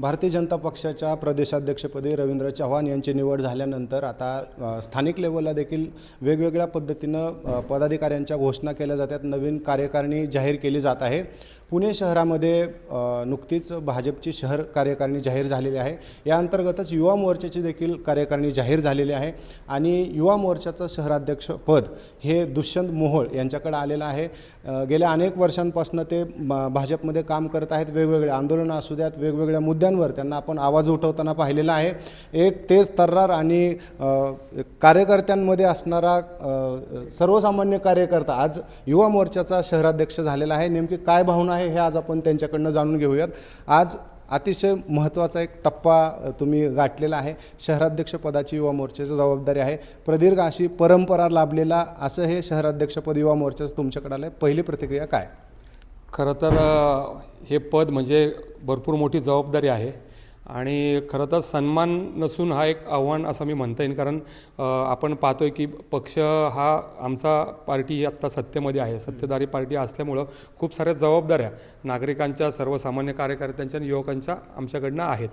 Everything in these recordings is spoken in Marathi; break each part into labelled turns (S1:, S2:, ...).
S1: भारतीय जनता पक्षाच्या प्रदेशाध्यक्षपदी रवींद्र चव्हाण यांची निवड झाल्यानंतर आता स्थानिक लेवलला देखील वेगवेगळ्या पद्धतीनं पदाधिकाऱ्यांच्या घोषणा केल्या जातात. नवीन कार्यकारिणी जाहीर केली जात आहे. पुणे शहरामध्ये नुकतीच भाजपची शहर कार्यकारिणी जाहीर झालेली आहे. या अंतर्गतच युवा मोर्चाची देखील कार्यकारिणी जाहीर झालेली आहे आणि युवा मोर्चाचं शहराध्यक्ष पद हे दुष्यंत मोहोळ यांच्याकडे आलेलं आहे. गेल्या अनेक वर्षांपासून ते भाजपमध्ये काम करत आहेत. वेगवेगळे आंदोलनं असू द्यात वेगवेगळ्या मुद्द्यांवर त्यांना आपण आवाज उठवताना पाहिलेला आहे. एक तेज तर्रार आणि कार्यकर्त्यांमध्ये असणारा सर्वसामान्य कार्यकर्ता आज युवा मोर्चाचा शहराध्यक्ष झालेला आहे. नेमकी काय भावना आहे हे आज आपण त्यांच्याकडनं जाणून घेऊयात. आज अतिशय महत्त्वाचा एक टप्पा तुम्ही गाठलेला आहे. शहराध्यक्षपदाची युवा मोर्चाची जबाबदारी आहे. प्रदीर्घ अशी परंपरा लाभलेला असं हे शहराध्यक्षपद युवा मोर्चाचं तुमच्याकडे आलं आहे पहिली प्रतिक्रिया काय?
S2: खरं तर हे पद म्हणजे भरपूर मोठी जबाबदारी आहे. आणि खरं तर सन्मान नसून हा एक आव्हान असं मी म्हणता येईल. कारण आपण पाहतोय की पक्ष हा आमचा पार्टी ही आत्ता सत्तेमध्ये आहे. सत्तेधारी पार्टी असल्यामुळं खूप साऱ्या जबाबदाऱ्या नागरिकांच्या सर्वसामान्य कार्यकर्त्यांच्या आणि युवकांच्या आमच्याकडनं आहेत.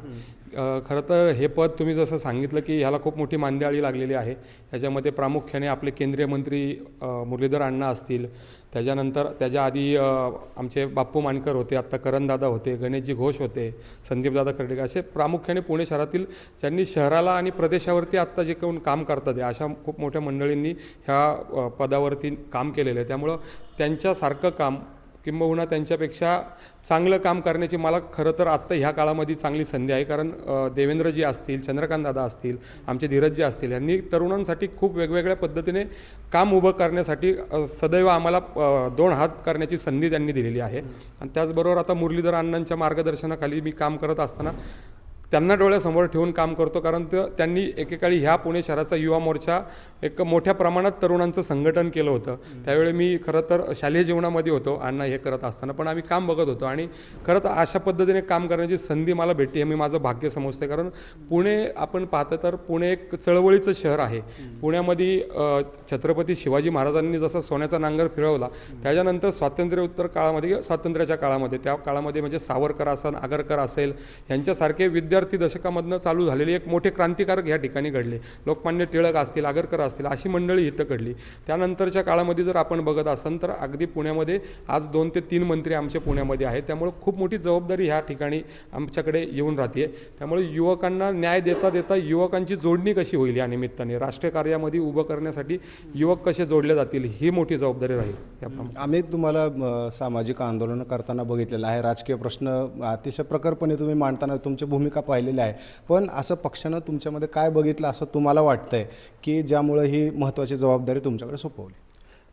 S2: खरं तर हे पद तुम्ही जसं सांगितलं की ह्याला खूप मोठी मांदियाळी लागलेली आहे. ह्याच्यामध्ये प्रामुख्याने आपले केंद्रीय मंत्री मुरलीधर अण्णा असतील त्याच्यानंतर त्याच्या आधी आमचे बाप्पू मानकर होते आत्ता करणदादा होते गणेशजी घोष होते संदीपदादा खर्डेकर असे प्रामुख्याने पुणे शहरातील ज्यांनी शहराला आणि प्रदेशावरती आत्ता जे कोण काम करतात आहे, अशा खूप मोठ्या मंडळींनी ह्या पदावरती काम केलेलं आहे. त्यामुळं त्यांच्यासारखं काम किंबहुना त्यांच्यापेक्षा चांगलं काम करण्याची मला खरं तर आत्ता ह्या काळामध्ये चांगली संधी आहे. कारण देवेंद्रजी असतील चंद्रकांत दादा असतील आमचे धीरजजी असतील यांनी तरुणांसाठी खूप वेगवेगळ्या पद्धतीने काम उभं करण्यासाठी सदैव आम्हाला दोन हात करण्याची संधी त्यांनी दिलेली आहे. आणि त्याचबरोबर आता मुरलीधर अण्णांच्या मार्गदर्शनाखाली मी काम करत असताना त्यांना डोळ्यासमोर ठेवून काम करतो कारण त- त्यांनी एकेकाळी ह्या पुणे शहराचा युवा मोर्चा एक मोठ्या प्रमाणात तरुणांचं संघटन केलं होतं. त्यावेळी मी खरं तर शालेय जीवनामध्ये होतो अण्णा हे करत असताना पण आम्ही काम बघत होतो. आणि खरंच अशा पद्धतीने काम करण्याची संधी मला भेटली हे मी माझं भाग्य समजते कारण पुणे आपण पाहतं तर पुणे एक चळवळीचं शहर आहे. पुण्यामध्ये छत्रपती शिवाजी महाराजांनी जसा सोन्याचा नांगर फिरवला त्याच्यानंतर स्वातंत्र्योत्तर काळामध्ये स्वातंत्र्याच्या काळामध्ये त्या काळामध्ये म्हणजे सावरकर असेल आगरकर असेल यांच्यासारखे विद्यार्थी दशकामधनं चालू झालेले एक मोठे क्रांतिकारक या ठिकाणी घडले. लोकमान्य टिळक असतील आगरकर असतील अशी मंडळी इथं घडली. त्यानंतरच्या काळामध्ये जर आपण बघत असाल तर अगदी पुण्यामध्ये आज दोन ते तीन मंत्री आमच्या पुण्यामध्ये आहेत. त्यामुळे खूप मोठी जबाबदारी ह्या ठिकाणी आमच्याकडे येऊन राहते त्यामुळे युवकांना न्याय देता देता युवकांची जोडणी कशी होईल या निमित्ताने? राष्ट्रीय कार्यामध्ये उभं करण्यासाठी युवक कसे जोडले जातील ही मोठी जबाबदारी राहील
S1: आम्ही तुम्हाला सामाजिक आंदोलनं करताना बघितलेलं आहे. राजकीय प्रश्न अतिशय प्रखरपणे तुम्ही मांडताना तुमची भूमिका पाहिलेलं आहे. पण असं पक्षानं तुमच्यामध्ये काय बघितलं असं तुम्हाला वाटतंय की ज्यामुळे ही महत्त्वाची जबाबदारी तुमच्याकडे सोपवली?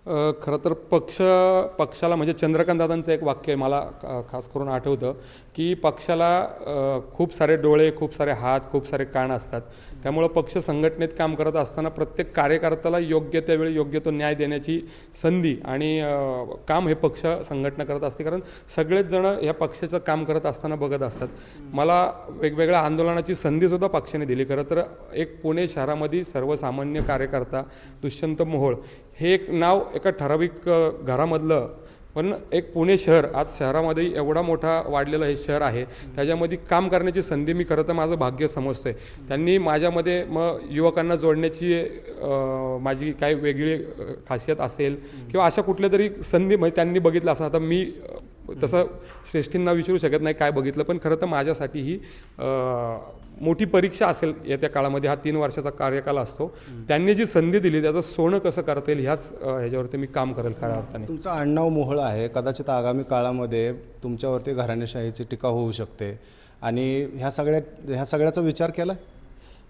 S2: खरं तर पक्ष पक्षाला म्हणजे चंद्रकांतदादांचं एक वाक्य मला खास करून आठवतं की पक्षाला खूप सारे डोळे खूप सारे हात खूप सारे कान असतात. त्यामुळं पक्ष संघटनेत काम करत असताना प्रत्येक कार्यकर्त्याला योग्य त्यावेळी योग्य तो न्याय देण्याची संधी आणि काम हे पक्ष संघटना करत असते. कारण सगळेच जण या पक्षाचं काम करत असताना बघत असतात. मला वेगवेगळ्या आंदोलनाची संधीसुद्धा पक्षाने दिली. खरं तर एक पुणे शहरामध्ये सर्वसामान्य कार्यकर्ता दुष्यंत मोहोळ हे एक नाव एका ठराविक घरामधलं पण एक पुणे शहर आज शहरामध्ये एवढा मोठा वाढलेलं हे शहर आहे त्याच्यामध्ये काम करण्याची संधी मी खरं तर माझं भाग्य समजतोय. त्यांनी माझ्यामध्ये मग युवकांना जोडण्याची माझी काही वेगळी खासियत असेल किंवा अशा कुठल्या तरी संधी म्हणजे त्यांनी बघितलं असं आता मी तसं श्रेष्ठींना विचारू शकत नाही काय बघितलं पण खरं तर माझ्यासाठी ही मोठी परीक्षा असेल येत्या काळामध्ये हा तीन वर्षाचा कार्यकाल असतो. त्यांनी जी संधी दिली त्याचं सोनं कसं करता येईल ह्याच ह्याच्यावरती मी काम करेल खऱ्या अर्थाने.
S1: तुमचं आडनाव मोहळ आहे. कदाचित आगामी काळामध्ये तुमच्यावरती घराणेशाहीची टीका होऊ शकते. आणि ह्या सगळ्या ह्या सगळ्याचा विचार केला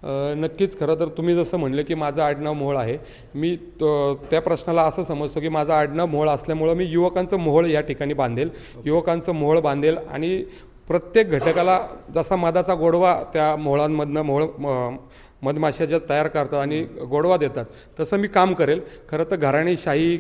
S2: नक्कीच खरं तर तुम्ही जसं म्हणलं की माझं आडनाव मोहळ आहे. मी तो- त्या प्रश्नाला असं समजतो की माझं आडनाव मोहळ असल्यामुळं मी युवकांचं मोहळ या ठिकाणी बांधेल. युवकांचं मोहळ बांधेल आणि प्रत्येक घटकाला जसा मधाचा गोडवा त्या मोहळांमधनं मोहळ म- मधमाशा ज्या तयार करतात आणि गोडवा देतात तसं मी काम करेल. खरं तर घराणेशाही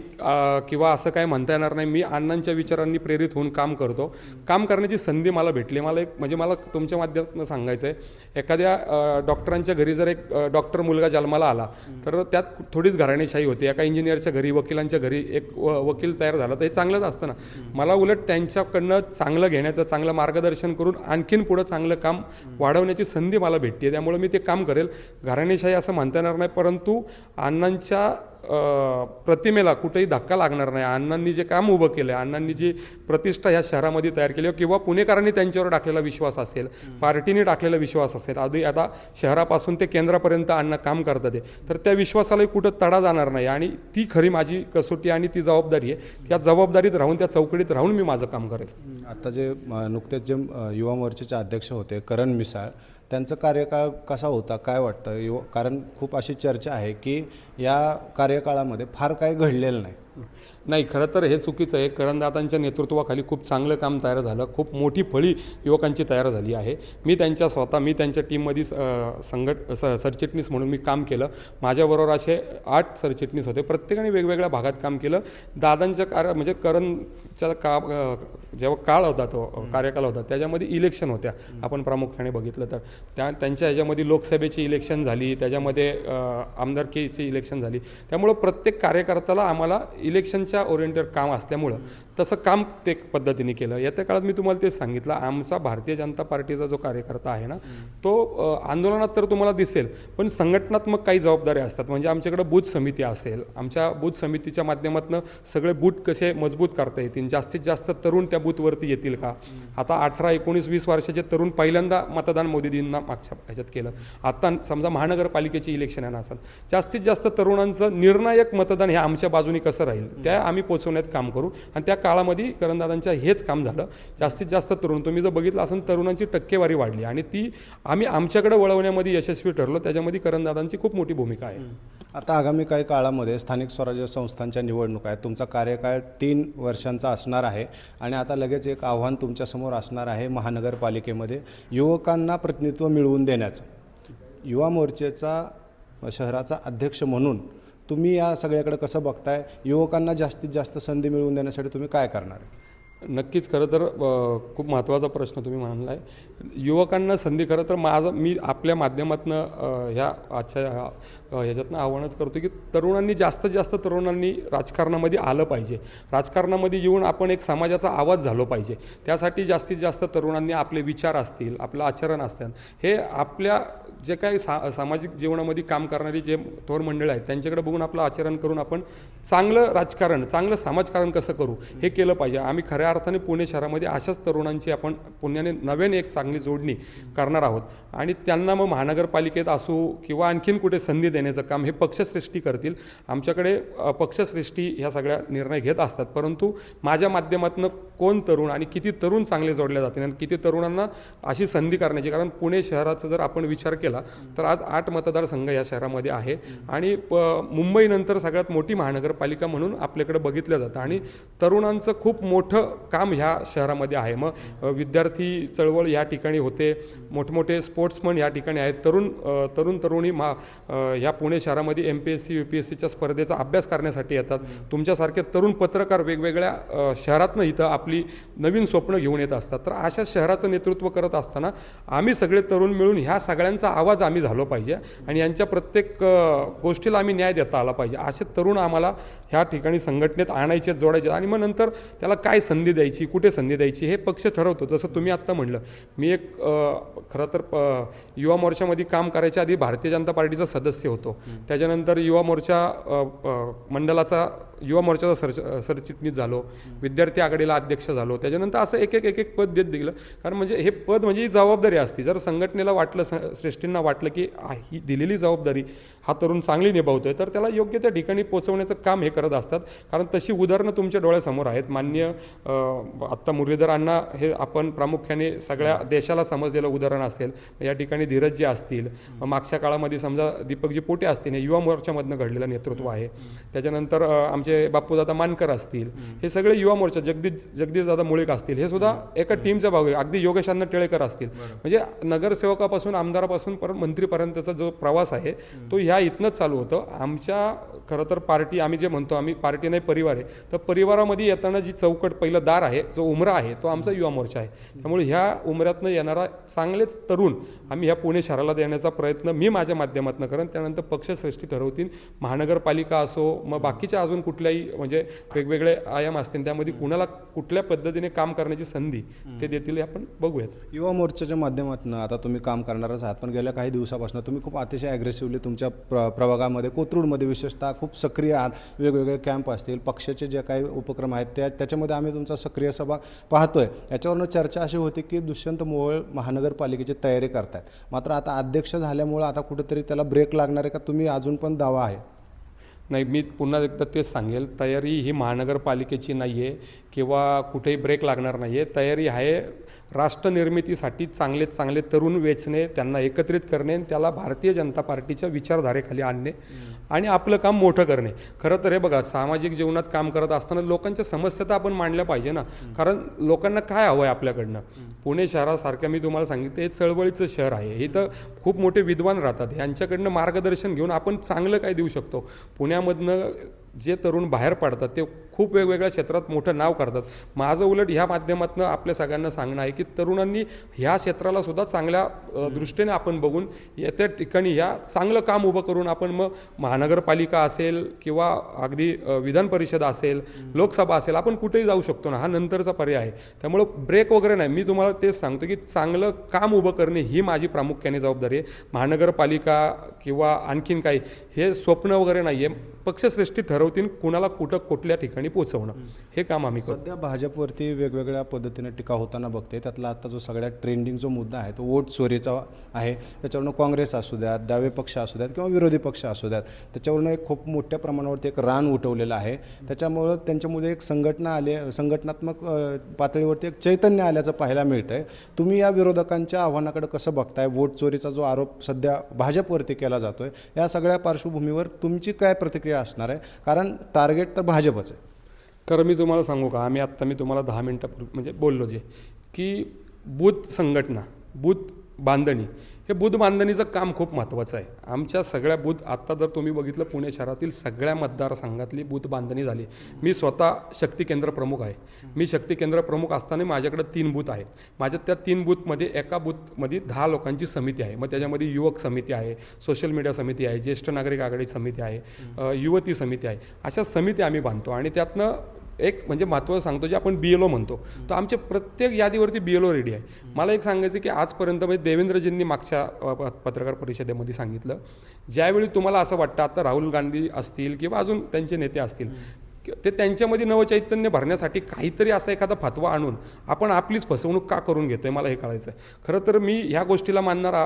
S2: किंवा असं काय म्हणता येणार नाही. मी अण्णांच्या विचारांनी प्रेरित होऊन काम करतो. काम करण्याची संधी मला भेटली. मला एक म्हणजे मला तुमच्या माध्यमातून सांगायचं आहे एखाद्या डॉक्टरांच्या घरी जर एक डॉक्टर मुलगा जन्माला आला तर त्यात थोडीच घराणेशाही होती. एका इंजिनियरच्या घरी वकिलांच्या घरी एक व- वकील तयार झाला. तर हे चांगलंच असतं ना. मला उलट त्यांच्याकडनं चांगलं घेण्याचं चांगलं मार्गदर्शन करून आणखीन पुढं चांगलं काम वाढवण्याची संधी मला भेटते. त्यामुळे मी ते काम करेल. घराणेशाही असं म्हणता येणार नाही परंतु अण्णांच्या प्रतिमेला कुठेही धक्का लागणार नाही. अण्णांनी जे काम उभं केलं आहे अण्णांनी जी प्रतिष्ठा ह्या शहरामध्ये तयार केली किंवा पुणेकरांनी त्यांच्यावर टाकलेला विश्वास असेल पार्टीने टाकलेला विश्वास असेल आधी आता शहरापासून ते केंद्रापर्यंत अण्णा काम करतात आहे तर त्या विश्वासालाही कुठं तडा जाणार नाही. आणि ती खरी माझी कसोटी आणि ती जबाबदारी आहे. त्या जबाबदारीत राहून त्या चौकडीत राहून मी माझं काम करेल.
S1: आता जे नुकतेच जे युवा मोर्चाचे अध्यक्ष होते करण मिसाळ त्यांचा कार्यकाळ कसा होता काय वाटतं? युव कारण खूप अशी चर्चा आहे की या कार्यकाळामध्ये फार काही घडलेलं नाही.
S2: नाही खरं तर हे चुकीचं आहे. करंदातांच्या नेतृत्वाखाली खूप चांगलं काम तयार झालं. खूप मोठी फळी युवकांची तयार झाली आहे. मी त्यांच्या स्वतः मी त्यांच्या टीममध्ये संघट स सरचिटणीस म्हणून मी काम केलं. माझ्याबरोबर असे आठ सरचिटणीस होते. प्रत्येकाने वेगवेगळ्या भागात काम केलं. दादांच्या कार्य म्हणजे करणच्या का जेव्हा काळ होता तो कार्यकाल होता त्याच्यामध्ये इलेक्शन होत्या. आपण प्रामुख्याने बघितलं तर. त्या त्यांच्या ह्याच्यामध्ये लोकसभेची इलेक्शन झाली. त्याच्यामध्ये आमदारकीची इलेक्शन झाली. त्यामुळं प्रत्येक कार्यकर्त्याला आम्हाला इलेक्शनच्या ओरिएंटेड काम असल्यामुळं तसं काम ते पद्धतीने केलं. येत्या काळात मी तुम्हाला तेच सांगितलं आमचा भारतीय जनता पार्टीचा जो कार्यकर्ता आहे ना तो आंदोलनात तर तुम्हाला दिसेल पण संघटनात्मक काही जबाबदाऱ्या असतात. म्हणजे आमच्याकडे बूथ समिती असेल आमच्या बूथ समितीच्या माध्यमातून सगळे बूथ कसे मजबूत करता येतील? जास्तीत जास्त तरुण त्या बूथवरती येतील का? आता अठरा एकोणीस वीस वर्षाचे तरुण पहिल्यांदा मतदान मोदीजींना मागच्या ह्याच्यात केलं. आता समजा महानगरपालिकेची इलेक्शन आहे ना असेल जास्तीत जास्त तरुणांचं निर्णायक मतदान हे आमच्या बाजूने कसं राहील? त्या आम्ही पोचवण्यात काम करू. आणि त्या काळामध्ये करणदादांच्या हेच काम झालं. जास्तीत जास्त तरुण तुम्ही जर बघितलं असेल तरुणांची टक्केवारी वाढली. आणि ती आम्ही आमच्याकडे वळवण्यामध्ये यशस्वी ठरलो. त्याच्यामध्ये करणदादांची खूप मोठी भूमिका आहे.
S1: आता आगामी काही काळामध्ये स्थानिक स्वराज्य संस्थांच्या निवडणुका आहेत. तुमचा कार्यकाळ तीन वर्षांचा असणार आहे. आणि आता लगेच एक आव्हान तुमच्यासमोर असणार आहे महानगरपालिकेमध्ये. युवकांना प्रतिनिधित्व मिळवून देण्याचं. युवा मोर्चेचा शहराचा अध्यक्ष म्हणून तुम्ही या सगळ्याकडे कसं बघताय? युवकांना जास्तीत जास्त संधी मिळवून देण्यासाठी तुम्ही काय करणार आहे?
S2: नक्कीच खरं तर खूप महत्त्वाचा प्रश्न तुम्ही मांडला आहे युवकांना संधी खरं तर माझं मी आपल्या माध्यमातून ह्या आजच्या ह्याच्यातनं आव्हानच करतो की तरुणांनी जास्तीत जास्त तरुणांनी राजकारणामध्ये आलं पाहिजे. राजकारणामध्ये येऊन आपण एक समाजाचा आवाज झालो पाहिजे. त्यासाठी जास्तीत जास्त तरुणांनी आपले विचार असतील आपलं आचरण असतील. हे आपल्या जे काही सा सामाजिक जीवनामध्ये काम करणारी जे थोर मंडळ आहेत त्यांच्याकडे बघून आपलं आचरण करून आपण चांगलं राजकारण चांगलं समाजकारण कसं करू हे केलं पाहिजे. आम्ही खऱ्या अर्थाने पुणे शहरामध्ये अशाच तरुणांची आपण पुण्याने नव्याने एक चांगली जोडणी करणार आहोत. आणि त्यांना मग महानगरपालिकेत असू किंवा आणखीन कुठे संधी देण्याचं काम हे पक्षश्रेष्ठी करतील. आमच्याकडे पक्षश्रेष्ठी ह्या सगळ्या निर्णय घेत असतात. परंतु माझ्या माध्यमातून कोण तरुण आणि किती तरुण चांगले जोडले जातील आणि किती तरुणांना अशी संधी करण्याची कारण पुणे शहराचा जर आपण विचार केला तर आज आठ मतदारसंघ या शहरामध्ये आहे. आणि प मुंबईनंतर सगळ्यात मोठी महानगरपालिका म्हणून आपल्याकडे बघितलं जातं. आणि तरुणांचं खूप मोठं काम ह्या शहरामध्ये आहे. मग विद्यार्थी चळवळ ह्या ठिकाणी होते. मोठमोठे स्पोर्ट्समन ह्या ठिकाणी आहेत. तरुण तरुण तरुणी मा ह्या पुणे शहरामध्ये M P S C U P S सीच्या स्पर्धेचा अभ्यास करण्यासाठी येतात. तुमच्यासारखे तरुण पत्रकार वेगवेगळ्या शहरातनं इथं आपली नवीन स्वप्न घेऊन येत असतात. तर अशा शहराचं नेतृत्व करत असताना आम्ही सगळे तरुण मिळून ह्या सगळ्यांचा आवाज आम्ही झालो पाहिजे आणि यांच्या प्रत्येक गोष्टीला आम्ही न्याय देता आला पाहिजे. असे तरुण आम्हाला ह्या ठिकाणी संघटनेत आणायचे जोडायचे आणि मग नंतर त्याला काय संधी द्यायची कुठे संधी द्यायची हे पक्ष ठरवतो. जसं तुम्ही आत्ता म्हणलं मी एक खरं तर युवा मोर्चामध्ये काम करायच्या आधी भारतीय जनता पार्टीचा सदस्य होतो. त्याच्यानंतर युवा मोर्चा मंडळाचा युवा मोर्चाचा सर सरचिटणीस झालो. विद्यार्थी आघाडीला अध्यक्ष झालो. त्याच्यानंतर असं एक एक एक एक पद देत गेलं कारण म्हणजे हे पद म्हणजे ही जबाबदारी असते. जर संघटनेला वाटलं श्रेष्ठींना वाटलं की ही दिलेली जबाबदारी हा तरुण चांगली निभावतोय तर त्याला योग्य त्या ठिकाणी पोहोचवण्याचं काम हे करत असतात. कारण तशी उदाहरणं तुमच्या डोळ्यासमोर आहेत. मान्य आत्ता मुरलीधर अण्णा हे आपण प्रामुख्याने सगळ्या देशाला समजलेलं उदाहरण असेल. या ठिकाणी धीरजजी असतील. मागच्या काळामध्ये समजा दीपकजी पोटे असतील. हे युवा मोर्चामधनं घडलेलं नेतृत्व आहे. त्याच्यानंतर आमचे बापूदादा मानकर असतील. हे सगळे युवा मोर्चा जगदीश जगदीशदादा मुळीक असतील. हे सुद्धा एका टीमचा भाग आहे अगदी योगेशांना टिळेकर असतील. म्हणजे नगरसेवकापासून आमदारापासून पर मंत्रीपर्यंतचा जो प्रवास आहे तो ह्या इथनंच चालू होतं. आमच्या खरं तर पार्टी आम्ही जे म्हणतो आम्ही पार्टी नाही परिवार आहे. तर परिवारामध्ये येताना जी चौकट पहिलं दार आहे जो उमरा आहे तो आमचा युवा मोर्चा आहे. त्यामुळे ह्या उमऱ्यातनं येणारा चांगलेच तरुण आम्ही ह्या पुणे शहराला देण्याचा प्रयत्न मी माझ्या माध्यमातून करेन. त्यानंतर पक्षश्रेष्ठी ठरवतील. महानगरपालिका असो मग बाकीच्या अजून कुठल्याही म्हणजे वेगवेगळे आयाम असतील त्यामध्ये कुणाला कुठल्या पद्धतीने काम करण्याची संधी ते देतील हे आपण बघूयात.
S1: युवा मोर्चाच्या माध्यमातून आता तुम्ही काम करणारच आहात पण गेल्या काही दिवसापासून तुम्ही खूप अतिशय ॲग्रेसिव्हली तुमच्या प्र प्रभागामध्ये कोथरूडमध्ये विशेषतः खूप सक्रिय आहात. वेगवेगळे कॅम्प असतील पक्षाचे जे काही उपक्रम आहेत त्या त्याच्यामध्ये आम्ही तुमचा सक्रिय सभा पाहतोय. याच्यावरनं चर्चा अशी होती की दुष्यंत मोहोळ महानगरपालिकेची तयारी करतायत. मात्र आता अध्यक्ष झाल्यामुळं आता कुठेतरी त्याला ब्रेक लागणार आहे का? तुम्ही अजून पण दावा आहे.
S2: नाही मी पुन्हा एकदा तेच सांगेल. तयारी ही महानगरपालिकेची नाही आहे किंवा कुठेही ब्रेक लागणार नाही आहे तयारी आहे. राष्ट्रनिर्मितीसाठी चांगले चांगले तरुण वेचणे त्यांना एकत्रित करणे आणि त्याला भारतीय जनता पार्टीच्या विचारधारेखाली आणणे आणि आपलं काम मोठं करणे. खरं तर हे बघा सामाजिक जीवनात काम करत असताना लोकांच्या समस्या तर आपण मांडल्या पाहिजे ना. कारण लोकांना काय हवं आहे आपल्याकडनं? पुणे शहरासारख्या मी तुम्हाला सांगितलं हे चळवळीचं शहर आहे. इथं खूप मोठे विद्वान राहतात. यांच्याकडनं मार्गदर्शन घेऊन आपण चांगलं काय देऊ शकतो? पुण्यामधनं जे तरुण बाहेर पडतात ते खूप वेगवेगळ्या क्षेत्रात मोठं नाव करतात. माझं उलट ह्या माध्यमातून आपल्या सगळ्यांना सांगणं आहे की तरुणांनी ह्या क्षेत्राला सुद्धा चांगल्या दृष्टीने आपण बघून येत्या ठिकाणी ह्या चांगलं काम उभं करून आपण मग महानगरपालिका असेल किंवा अगदी विधान परिषद असेल लोकसभा असेल आपण कुठेही जाऊ शकतो ना हा नंतरचा पर्याय आहे. त्यामुळं ब्रेक वगैरे नाही. मी तुम्हाला तेच सांगतो की चांगलं काम उभं करणे ही माझी प्रामुख्याने जबाबदारी आहे. महानगरपालिका किंवा आणखीन काही हे स्वप्न वगैरे नाही आहे पक्षश्रेष्ठी ठरवतील कुणाला कुठं कुठल्या ठिकाणी पोहोचवणं हे काम आम्ही करतो.
S1: सध्या भाजपवरती वेगवेगळ्या पद्धतीने टीका होताना बघते. त्यातला आता जो सगळ्यात ट्रेंडिंग जो मुद्दा आहे तो वोट चोरीचा आहे. त्याच्यावरनं काँग्रेस असू द्यात डावे पक्ष असू द्यात किंवा विरोधी पक्ष असू द्यात त्याच्यावरनं एक खूप मोठ्या प्रमाणावरती एक रान उठवलेलं आहे. त्याच्यामुळं त्यांच्यामध्ये एक संघटना आली संघटनात्मक पातळीवरती एक चैतन्य आल्याचं पाहायला मिळतं आहे तुम्ही या विरोधकांच्या आव्हानाकडे कसं बघताय? वोट चोरीचा जो आरोप सध्या भाजपवरती केला जातो आहे या सगळ्या पार्श्वभूमीवर तुमची काय प्रतिक्रिया असणार आहे. कारण टार्गेट तर भाजपच आहे.
S2: खरं मी तुम्हाला सांगू का? आम्ही आत्ता मी तुम्हाला दहा मिनटापूर्वी म्हणजे बोललो जे की बूथ संघटना बूथ बांधणी. हे बुध बांधणीचं काम खूप महत्त्वाचं आहे. आमच्या सगळ्या बूथ आत्ता जर तुम्ही बघितलं पुणे शहरातील सगळ्या मतदारसंघातली बूथ बांधणी झाली. मी स्वतः शक्ती केंद्र प्रमुख आहे. मी शक्ती केंद्र प्रमुख असताना माझ्याकडे तीन बूथ आहेत. माझ्या त्या तीन बूथमध्ये एका बूथमध्ये दहा लोकांची समिती आहे. मग त्याच्यामध्ये युवक समिती आहे सोशल मीडिया समिती आहे ज्येष्ठ नागरिक आघाडी समिती आहे युवती समिती आहे. अशा समिती आम्ही बांधतो आणि त्यातनं एक म्हणजे महत्त्वाचं सांगतो जे आपण बी एल ओ म्हणतो. तर आमचे प्रत्येक यादीवरती बी एल ओ रेडी आहे. मला एक सांगायचं की आजपर्यंत म्हणजे देवेंद्रजींनी मागच्या पत्रकार परिषदेमध्ये सांगितलं. ज्यावेळी तुम्हाला असं वाटतं आता राहुल गांधी असतील किंवा अजून त्यांचे नेते असतील ते त्यांच्यामध्ये नवचैतन्य भरण्यासाठी काहीतरी असा एखादा फतवा आणून आपण आपलीच फसवणूक का करून घेतोय मला हे कळायचं आहे खरं तर मी ह्या गोष्टीला मानणारा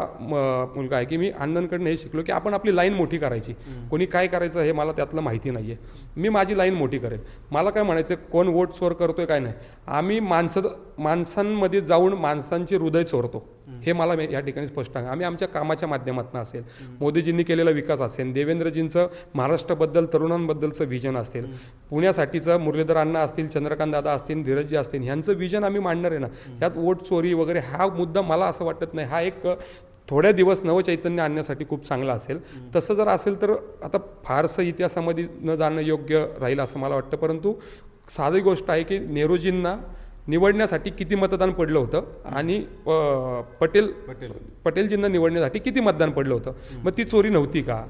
S2: मुलगा आहे की मी अण्णांकडनं हे शिकलो की आपण आपली लाईन मोठी करायची. कोणी काय करायचं हे मला त्यातलं माहिती नाही आहे मी माझी लाईन मोठी करेन मला काय म्हणायचं कोण वोट चोर करतोय काय नाही. आम्ही माणसं माणसांमध्ये जाऊन माणसांचे हृदय चोरतो. हे मला या ठिकाणी स्पष्ट आहे. आम्ही आमच्या कामाच्या माध्यमातून असेल. मोदीजींनी केलेला विकास असेल. देवेंद्रजींचं महाराष्ट्राबद्दल तरुणांबद्दलचं विजन असेल. पुण्यासाठीचं मुरलीधर अण्णा असतील चंद्रकांत दादा असतील धीरजजी असतील ह्यांचं विजन आम्ही मांडणार आहे ना. यात वोट चोरी वगैरे हा मुद्दा मला असं वाटत नाही. हा एक थोड्या दिवस नवचैतन्य आणण्यासाठी खूप चांगला असेल. तसं जर असेल तर आता फारसं इतिहासामध्ये न जाणं योग्य राहील असं मला वाटतं. परंतु साधी गोष्ट आहे की नेहरूजींना निवडण्यासाठी किती मतदान पडलं होतं? आणि अ, पटेल पटेलजींना निवडण्यासाठी किती मतदान पडलं होतं? मग ती चोरी नव्हती का?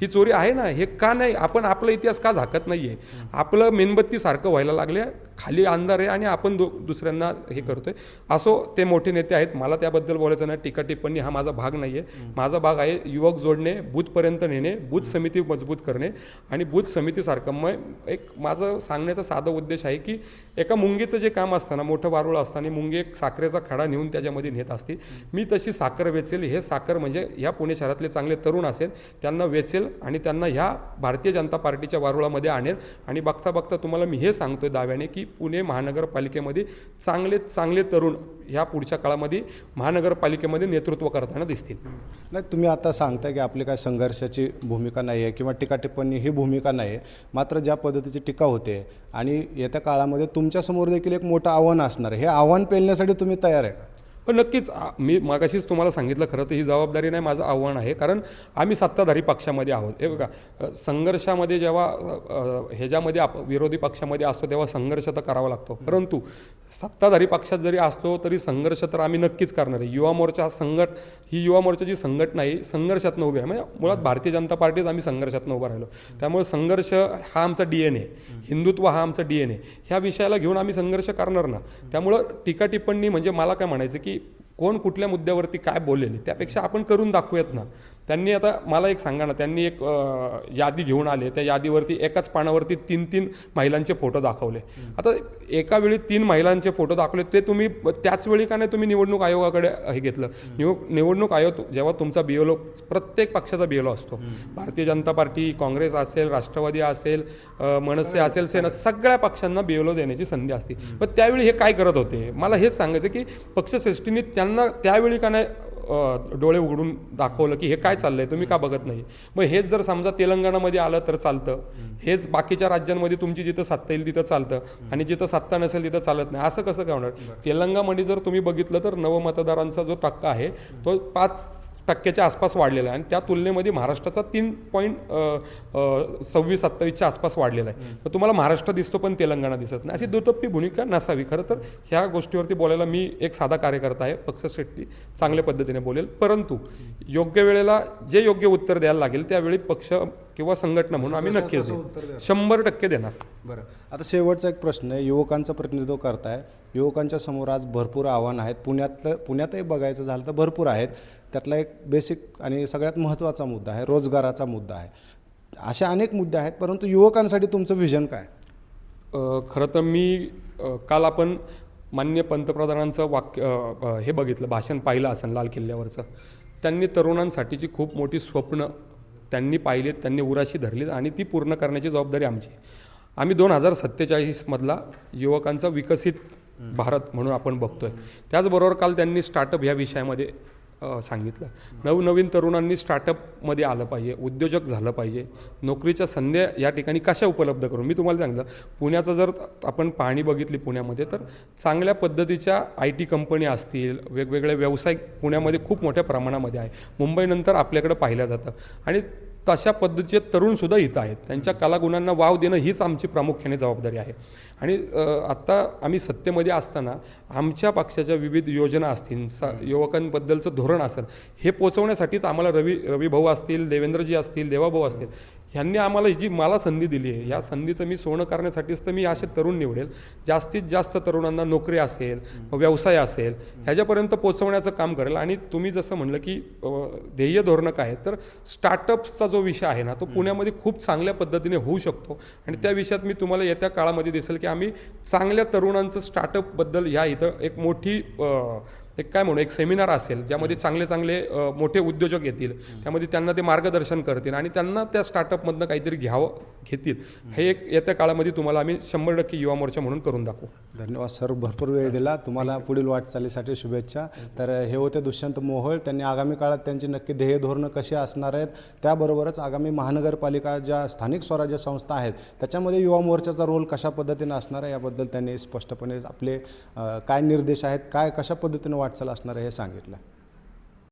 S2: ही चोरी आहे ना? हे का नाही? आपण आपला इतिहास का झाकत नाहीये? आपलं मेणबत्ती सारखं व्हायला लागले खाली अंधार आहे आणि आपण दु दुसऱ्यांना हे करतोय. असो ते मोठे नेते आहेत मला त्याबद्दल बोलायचं नाही टीका टिप्पणी हा माझा भाग नाहीये. माझा भाग आहे युवक जोडणे बूथपर्यंत नेणे बूथ समिती मजबूत करणे आणि बूथ समितीसारखं मग एक माझं सांगण्याचा साधा उद्देश आहे की एका मुंगीचं जे काम असतं ना मोठं वारुळ असताना मुंगी एक साखरेचा खडा नेऊन त्याच्यामध्ये नेत असते. मी तशी साखर वेचेल. हे साखर म्हणजे ह्या पुणे शहरातले चांगले तरुण असेल त्यांना वेचेल आणि त्यांना ह्या भारतीय जनता पार्टीच्या वारुळामध्ये आणेल. आणि बघता बघता तुम्हाला मी हे सांगतोय दाव्याने की पुणे महानगरपालिकेमध्ये चांगले चांगले तरुण ह्या पुढच्या काळामध्ये महानगरपालिकेमध्ये नेतृत्व करताना दिसतील.
S1: नाही तुम्ही आता सांगताय की आपली काय संघर्षाची भूमिका नाही आहे किंवा टीका टिप्पणी ही भूमिका नाही आहे मात्र ज्या पद्धतीची टीका होते आणि येत्या काळामध्ये तुमच्यासमोर देखील एक मोठं आव्हान असणार आहे. हे आव्हान पेलण्यासाठी तुम्ही तयार आहे का?
S2: पण नक्कीच मी मागाशीच तुम्हाला सांगितलं खरं तर ही जबाबदारी नाही माझं आव्हान आहे. कारण आम्ही सत्ताधारी पक्षामध्ये आहोत. हे बघा संघर्षामध्ये जेव्हा ह्याच्यामध्ये आप विरोधी पक्षामध्ये असतो तेव्हा संघर्ष तर करावा लागतो. परंतु सत्ताधारी पक्षात जरी असतो तरी संघर्ष तर आम्ही नक्कीच करणार आहे. युवा मोर्चा हा संघट ही युवा मोर्चाची संघटना आहे संघर्षातनं उभी आहे. म्हणजे मुळात भारतीय जनता पार्टीच आम्ही संघर्षातनं उभं राहिलो. त्यामुळे संघर्ष हा आमचा डी एन ए हिंदुत्व हा आमचा डी एन ए ह्या विषयाला घेऊन आम्ही संघर्ष करणार ना. त्यामुळं टीका टिप्पणी म्हणजे मला काय म्हणायचं की कोण कुठल्या मुद्द्यावरती काय बोललेले त्यापेक्षा आपण करून दाखवूयात ना. त्यांनी आता मला एक सांगा ना त्यांनी एक यादी घेऊन आले. त्या यादीवरती एकाच पानावरती तीन तीन महिलांचे फोटो दाखवले. आता एका वेळी तीन महिलांचे फोटो दाखवले ते तुम्ही त्याच वेळी का नाही तुम्ही निवडणूक आयोगाकडे हे घेतलं? निव- निवडणूक आयोग जेव्हा तुमचा बिओलो प्रत्येक पक्षाचा बिओलो असतो. भारतीय जनता पार्टी काँग्रेस असेल राष्ट्रवादी असेल मनसे असेल सेना सगळ्या पक्षांना बिओलो देण्याची संधी असते. पण त्यावेळी हे काय करत होते? मला हेच सांगायचं की पक्षश्रेष्ठींनी त्यांना त्यावेळी का नाही डोळे उघडून दाखवलं की हे काय चाललंय तुम्ही का बघत नाही? मग हेच जर समजा तेलंगणामध्ये आलं तर चालतं. हेच बाकीच्या राज्यांमध्ये तुमची जिथं सत्ता येईल तिथं चालतं. आणि जिथं सत्ता नसेल तिथं चालत नाही. असं कसं काय होणार? तेलंगामध्ये जर तुम्ही बघितलं तर नवमतदारांचा जो टक्का आहे तो पाच टक्क्याच्या आसपास वाढलेला आहे. आणि त्या तुलनेमध्ये महाराष्ट्राचा तीन पॉईंट सव्वीस सत्तावीसच्या आसपास वाढलेला आहे. तर तुम्हाला महाराष्ट्र दिसतो पण तेलंगणा दिसत नाही. अशी दुटप्पी भूमिका नसावी. खरं तर ह्या गोष्टीवरती बोलायला मी एक साधा कार्यकर्ता आहे पक्षश्रेष्ठी चांगल्या पद्धतीने बोलेल. परंतु योग्य वेळेला जे योग्य उत्तर द्यायला लागेल त्यावेळी पक्ष किंवा संघटना म्हणून आम्ही नक्कीच. शंभर टक्के देणार.
S1: बरं. आता शेवटचा एक प्रश्न आहे. युवकांचं प्रतिनिधित्व करताय. युवकांच्या समोर आज भरपूर आव्हानं आहेत. पुण्यातलं पुण्यातही बघायचं झालं तर भरपूर आहेत. त्यातला एक बेसिक आणि सगळ्यात महत्त्वाचा मुद्दा आहे रोजगाराचा मुद्दा आहे. असे अनेक मुद्दे आहेत परंतु युवकांसाठी तुमचं व्हिजन काय?
S2: खरं तर मी काल आपण मान्य पंतप्रधानांचं वाक्य हे बघितलं भाषण पाहिलं असेल लाल किल्ल्यावरचं. त्यांनी तरुणांसाठीची खूप मोठी स्वप्न त्यांनी पाहिलीत त्यांनी उराशी धरलीत आणि ती पूर्ण करण्याची जबाबदारी आमची. आम्ही दोन हजार सत्तेचाळीसमधला युवकांचा विकसित भारत म्हणून आपण बघतोय. त्याचबरोबर काल त्यांनी स्टार्टअप ह्या विषयामध्ये सांगितलं. नवनवीन तरुणांनी स्टार्टअपमध्ये आलं पाहिजे उद्योजक झालं पाहिजे. नोकरीच्या संध्या या ठिकाणी कशा उपलब्ध करून मी तुम्हाला सांगितलं पुण्याचं जर आपण पाहणी बघितली पुण्यामध्ये तर चांगल्या पद्धतीच्या आय टी कंपनी असतील वेगवेगळे व्यवसाय पुण्यामध्ये खूप मोठ्या प्रमाणामध्ये आहे. मुंबईनंतर आपल्याकडे पाहिलं जातं. आणि तशा पद्धतीचे तरुणसुद्धा इथं आहेत. त्यांच्या कलागुणांना वाव देणं हीच आमची प्रामुख्याने जबाबदारी आहे. आणि आत्ता आम्ही सत्तेमध्ये असताना आमच्या पक्षाच्या विविध योजना असतील स युवकांबद्दलचं धोरण असेल हे पोचवण्यासाठीच आम्हाला रवी रवी भाऊ असतील देवेंद्रजी असतील देवाभाऊ असतील ह्यांनी आम्हाला ही जी मला संधी दिली आहे या संधीचं मी सोनं करण्यासाठीच तर मी असे तरुण निवडेल. जास्तीत जास्त तरुणांना नोकरी असेल व्यवसाय असेल ह्याच्यापर्यंत पोचवण्याचं काम करेल. आणि तुम्ही जसं म्हणलं की ध्येय धोरणं काय तर स्टार्टअप्सचा जो विषय आहे ना तो पुण्यामध्ये खूप चांगल्या पद्धतीने होऊ शकतो. आणि त्या विषयात मी तुम्हाला येत्या काळामध्ये दिसेल की आम्ही चांगल्या तरुणांचं स्टार्टअपबद्दल ह्या इथं एक मोठी एक काय म्हणू एक सेमिनार असेल ज्यामध्ये चांगले चांगले मोठे उद्योजक येतील त्यामध्ये त्यांना ते मार्गदर्शन करतील आणि त्यांना त्या स्टार्टअपमधनं काहीतरी घ्यावं घेतील. हे एक येत्या काळामध्ये तुम्हाला आम्ही शंभर टक्के युवा मोर्चा म्हणून करून दाखवू.
S1: धन्यवाद सर भरपूर वेळ दिला. तुम्हाला पुढील वाटचालीसाठी शुभेच्छा. तर हे होते दुष्यंत मोहोळ. त्यांनी आगामी काळात त्यांची नक्की ध्येय धोरणं कशी असणार आहेत त्याबरोबरच आगामी महानगरपालिका ज्या स्थानिक स्वराज्य संस्था आहेत त्याच्यामध्ये युवा मोर्चाचा रोल कशा पद्धतीनं असणार आहे याबद्दल त्यांनी स्पष्टपणे आपले काय निर्देश आहेत काय कशा पद्धतीनं वाटचाल असणार आहे हे सांगितलं.